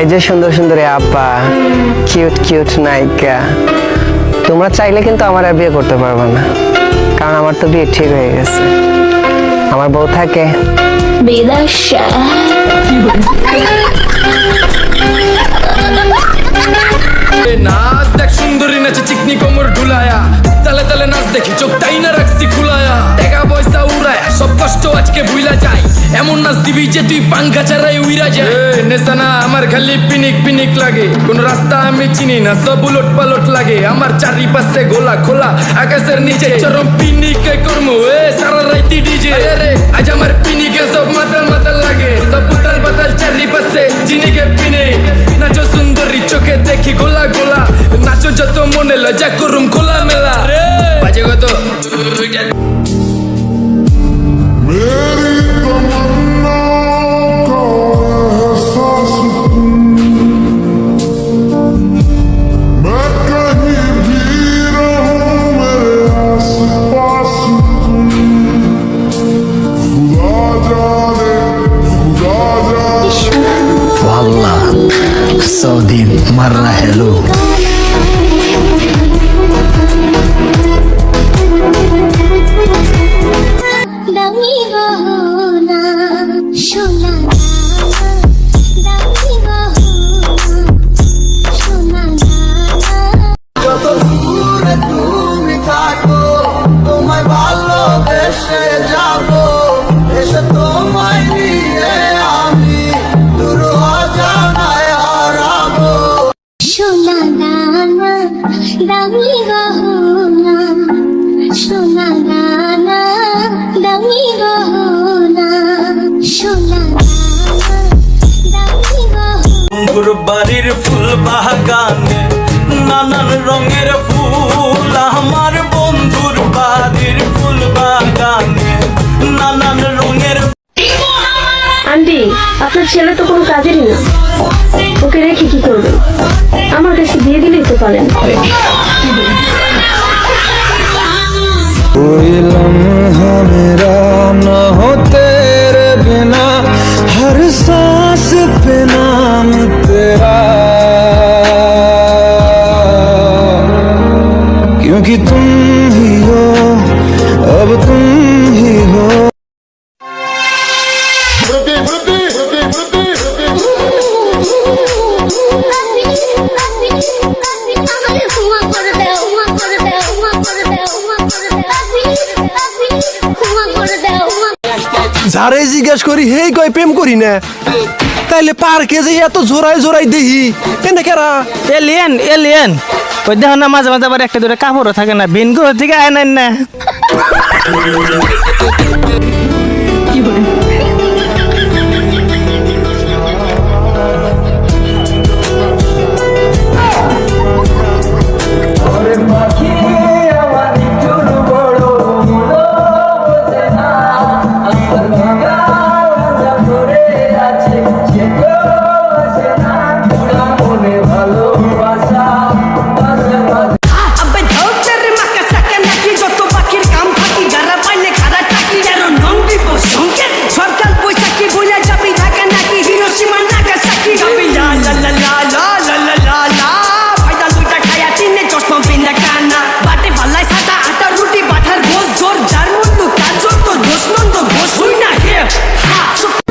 এই যে সুন্দর সুন্দর আপা কিউট কিউট নায়িকা। তোমরা চাইলে কিন্তু আমার আর বিয়ে করতে পারবে না কারণ আমার তো বিয়ে ঠিক হয়ে গেছে। আমার বউ থাকে। বিদাশা নাচ দেখ সুন্দরী নাচে চিকনি কোমর ঢুলায়া তালে তালে নাচ দেখি চোখ তাই না কষ্ট আজকে ভুইলা যাই। এমন নাচ দিবি যে তুই পাঙ্খা ছাড়াই উইরা যায় নেশানা আমার খালি পিনিক পিনিক লাগে। কোন রাস্তা আমি চিনি না সব উলট পালট লাগে। আমার চারিপাশে গোলা খোলা আকাশের নিচে চরম পিনিকে কর্ম। এ সারা রাইতি ডিজে। আজ আমার পিনিকে সব মাতাল والله سعودي مرة حلو বন্ধুর বাড়ির ফুল বাগানে নানান রঙের ফুল আমার বন্ধুর বাড়ির ফুল বাগানে নানান রঙের আন্টি আপনার ছেলে তো কোনো কাজেরই না। ওকে রেখে কি করবে আমার কাছে দিয়ে দিলেই তো পারেন। ওই লম্হা क्योंकि तुम ही हो अब तुम ही हो। জিজ্ঞাসা করি হেই কয় প্রেম করি না। তাইলে পার্কে যে এত জোরাই জোরাই দেহি। কেন কেরা? Alien alien. ওই দেহ না, মাঝে মাঝে আবার একটা দুটো কাপড়ও থাকে না। বিনগু থেকে আয় না।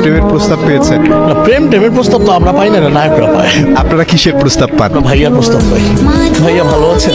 প্রেমের প্রস্তাব পেয়েছেন? প্রেম প্রেমের প্রস্তাব তো আমরা পাই না নায়করা পায়। আপনারা কিসের প্রস্তাব পান? ভাইয়ার প্রস্তাব পাই। ভাইয়া ভালো আছেন?